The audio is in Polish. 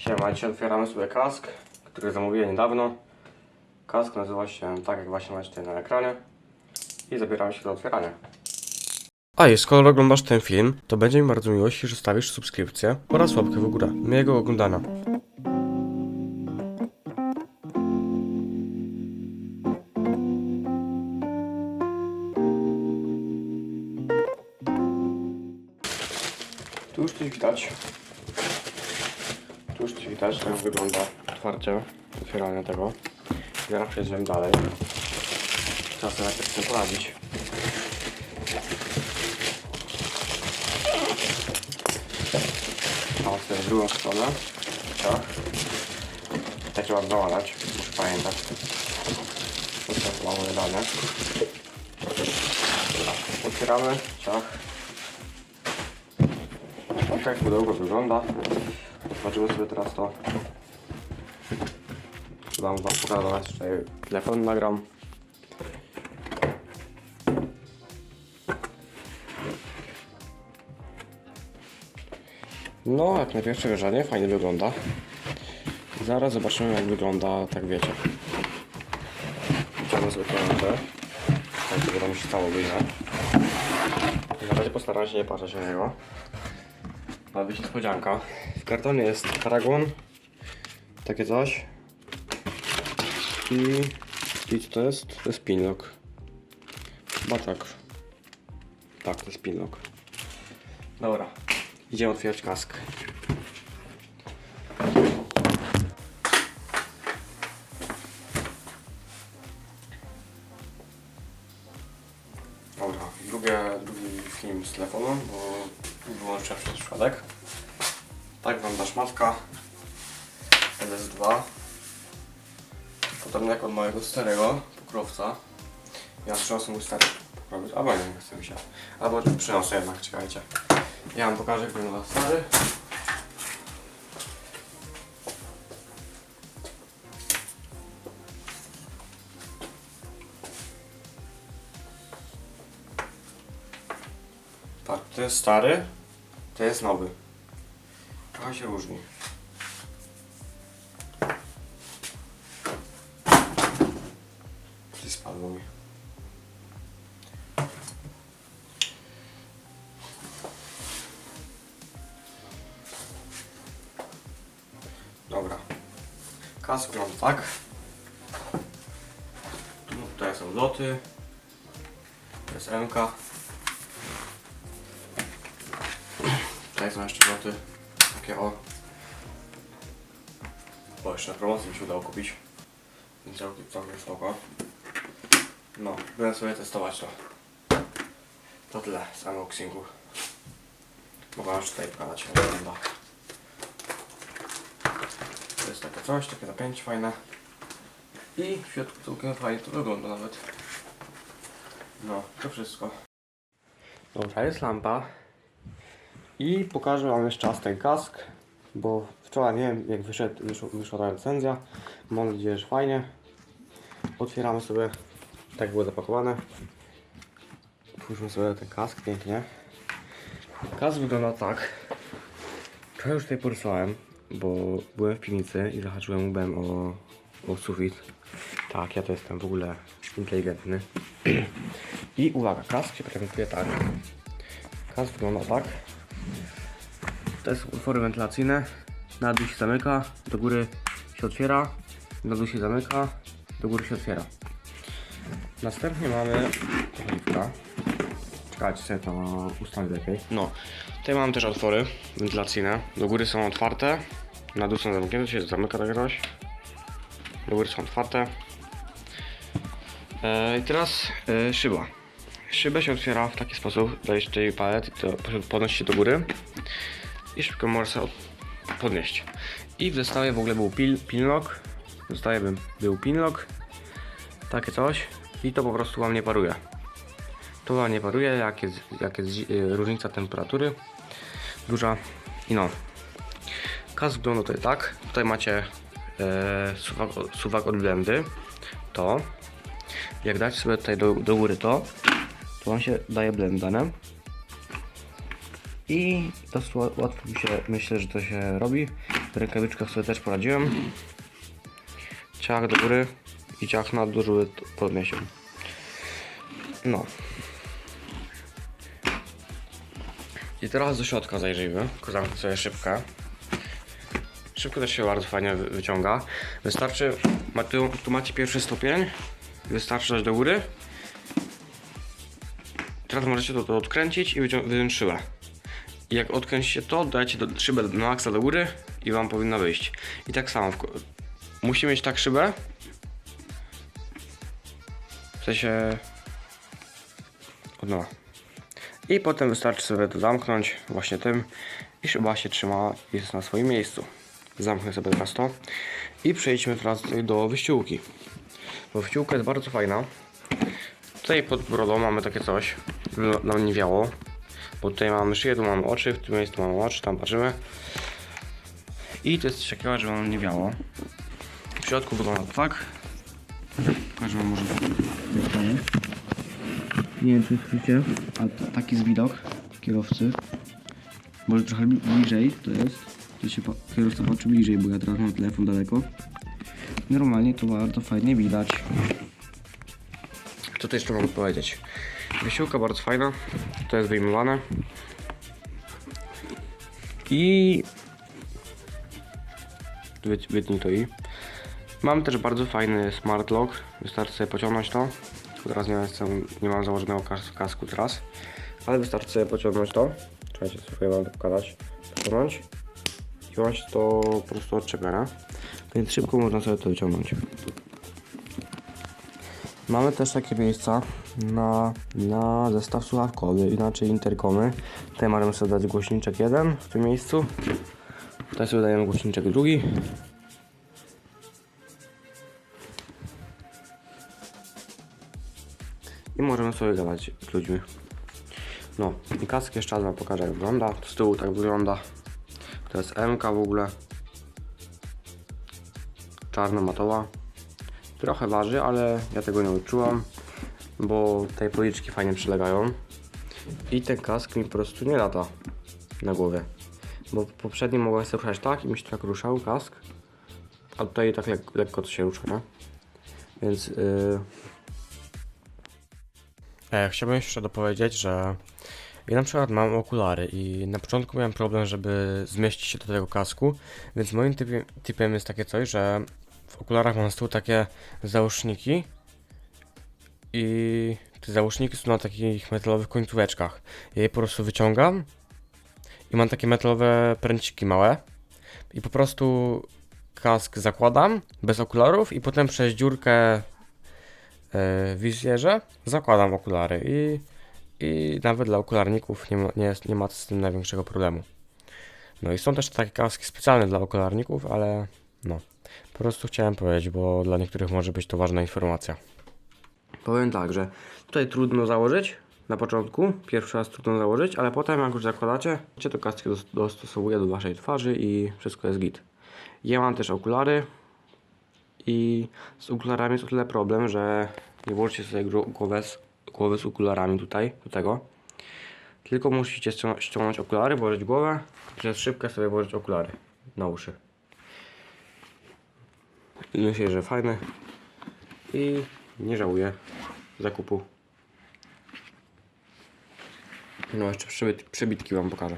Siema, otwieramy sobie kask, który zamówiłem niedawno. Kask nazywa się tak, jak właśnie macie tutaj na ekranie. I zabieramy się do otwierania. A i skoro oglądasz ten film, to będzie mi bardzo miło, jeśli zostawisz subskrypcję oraz łapkę w górę. Miłego oglądania. Tu już coś widać. Widać, jak wygląda otwarcie, otwieranie tego. Zaraz przejdziemy dalej. Trzeba sobie najpierw z poradzić. A sobie w drugą stronę. Tak. Tak trzeba załatać, muszę pamiętać. To moje dane. Otwieramy, ciach. Tak pudełko wygląda. Zobaczymy sobie teraz to. Dam wam pokazać, tutaj telefon nagram. No, jak na pierwsze wrażenie, fajnie wygląda. Zaraz zobaczymy, jak wygląda, tak wiecie. Chciałbym sobie rękę. Tak, to się stało wyjdzie. Na razie postaram się nie patrzeć na niego. Ma być niespodzianka. W kartonie jest paragon. Takie coś. I... I co to jest? To jest pinlock. Chyba tak. To jest pinlock. Dobra. Idziemy otwierać kask. Dobra, drugi film z telefonu, bo wyłączę przez przypadek. Tak wygląda szmatka LS2. Potem jak od mojego starego pokrowca. Ja przyniosłem mój stary pokrowiec, albo nie, nie chce mi się. Albo przyniosę jednak, czekajcie. Ja wam pokażę jak wygląda stary. Tak, to jest stary, to jest nowy. Trochę się różni. Coś spadło mi. Dobra. Kask wygląda tak. Tu tutaj są loty. To jest MK. Tutaj są jeszcze loty. Takie o. O, jeszcze na promocji mi się udało kupić. Więc całkiem, spoko. No, będę sobie testować to. To tyle z unboxingu. Mogę już tutaj pokazać jak wygląda. To jest takie coś, takie zapięcie fajne. I w środku całkiem fajnie to wygląda nawet. No, to wszystko. Dobra, jest lampa. I pokażę wam jeszcze raz ten kask, bo wczoraj nie wiem jak wyszedł, wyszła, wyszła ta recenzja. Mam nadzieję, że fajnie. Otwieramy sobie, tak było zapakowane. Otwórzmy sobie ten kask, pięknie. Kask wygląda tak. Trochę już tutaj porysowałem, bo byłem w piwnicy i zahaczyłem łbem o, o sufit. Tak, ja to jestem w ogóle inteligentny. I uwaga, kask się prezentuje tak. Kask wygląda tak. To jest utwory wentylacyjne. Na dół się zamyka, do góry się otwiera, na dół się zamyka, do góry się otwiera. Następnie mamy oliwka. Czekajcie, sobie to ustawię lepiej. No, tutaj mamy też otwory wentylacyjne. Do góry są otwarte, na dół są zamknięte, się zamyka takie coś. Do góry są otwarte. E, I teraz e, szyba. Szybę się otwiera w taki sposób, dajesz tutaj palet i to podnosi się do góry i szybko od- podnieść. I w zestawie w ogóle był pil, pillock, w zestawie był, pinlock, takie coś i to po prostu ładnie paruje. To ładnie paruje, jak jest, jak jest zi- różnica temperatury duża i no. Kask wygląda tutaj tak, tutaj macie e, suwak, suwak od blendy, to jak dać sobie tutaj do, do góry to, to wam się daje blenda, nie? I ła- łatwo mi się, myślę, że to się robi. W rękawiczkach sobie też poradziłem. Ciach do góry i ciach na dół, żeby to. No. I teraz do środka zajrzyjmy. Zamknę sobie szybkę. Szybko też się bardzo fajnie wy- wyciąga. Wystarczy, tu, tu macie pierwszy stopień. Wystarczy dać do góry. Teraz możecie to, to odkręcić i wyjąć szybę. Jak odkręcicie to, dajcie do, szybę na maksa do góry i wam powinna wyjść. I tak samo. W, ko- musi mieć tak szybę. W sensie... Od nowa. I potem wystarczy sobie to zamknąć właśnie tym i szyba się trzyma jest na swoim miejscu. Zamknę sobie teraz to i przejdźmy teraz do wyściółki. Bo wyściółka jest bardzo fajna. Tutaj pod brodą mamy takie coś, żeby nam nie wiało. Bo tutaj mamy szyję, tu mamy oczy, w tym miejscu mamy oczy, tam patrzymy. I to jest coś takiego, żeby nam nie wiało. W środku wygląda to tak. Pokażę wam może nie wiem czy słyszycie, ale to, taki jest widok kierowcy. Może trochę bli- bliżej to jest. To się kierowca patrzy bliżej, bo ja teraz mam telefon daleko. Normalnie to bardzo fajnie widać. Co tu jeszcze mogę powiedzieć? Wysiłka bardzo fajna. To jest wyjmowane. I... Wy- Wytnij to i. Mam też bardzo fajny smart lock. Wystarczy sobie pociągnąć to. Teraz nie, jestem, nie mam założonego kas kasku teraz. Ale wystarczy sobie pociągnąć to. Czekajcie, sobie wam to pokazać. Pociągnąć. I się to po prostu odczepia, nie? Więc szybko można sobie to wyciągnąć. Mamy też takie miejsca na, na zestaw słuchawkowy, inaczej interkomy. Tutaj możemy sobie dać głośniczek jeden w tym miejscu. Tutaj sobie dajemy głośniczek drugi. I możemy sobie gadać z ludźmi. No, i kask jeszcze raz wam pokażę jak wygląda. Z tyłu tak wygląda. To jest MK w ogóle. Czarno-matowa. Trochę waży, ale ja tego nie odczułam, bo te policzki fajnie przylegają. I ten kask mi po prostu nie lata na głowie. Bo poprzednio mogłem sobie ruszać tak i mi się tak ruszał kask, a tutaj tak lek lekko to się rusza, nie? Więc yy, E, chciałbym jeszcze dopowiedzieć, że ja na przykład mam okulary i na początku miałem problem, żeby zmieścić się do tego kasku, więc moim typem jest takie coś, że w okularach mam z tyłu takie załóżniki i te załóżniki są na takich metalowych końcóweczkach. Ja je po prostu wyciągam i mam takie metalowe pręciki małe i po prostu kask zakładam bez okularów i potem przez dziurkę e, w wizjerze zakładam okulary i, i nawet dla okularników nie ma, nie, nie ma z tym największego problemu. No i są też takie kaski specjalne dla okularników, ale no, po prostu chciałem powiedzieć, bo dla niektórych może być to ważna informacja. Powiem tak, że tutaj trudno założyć na początku, pierwszy raz trudno założyć, ale potem jak już zakładacie, to dos- dostosowuje do waszej twarzy i wszystko jest git. Ja mam też okulary, i z okularami jest o tyle problem, że nie włożycie sobie głowę z, głowę z okularami tutaj, do tego. Tylko musicie ścią- ściągnąć okulary, włożyć głowę, przez szybkę sobie włożyć okulary na uszy. Myślę, że fajne i nie żałuję zakupu. No jeszcze przybit, przybitki wam pokażę.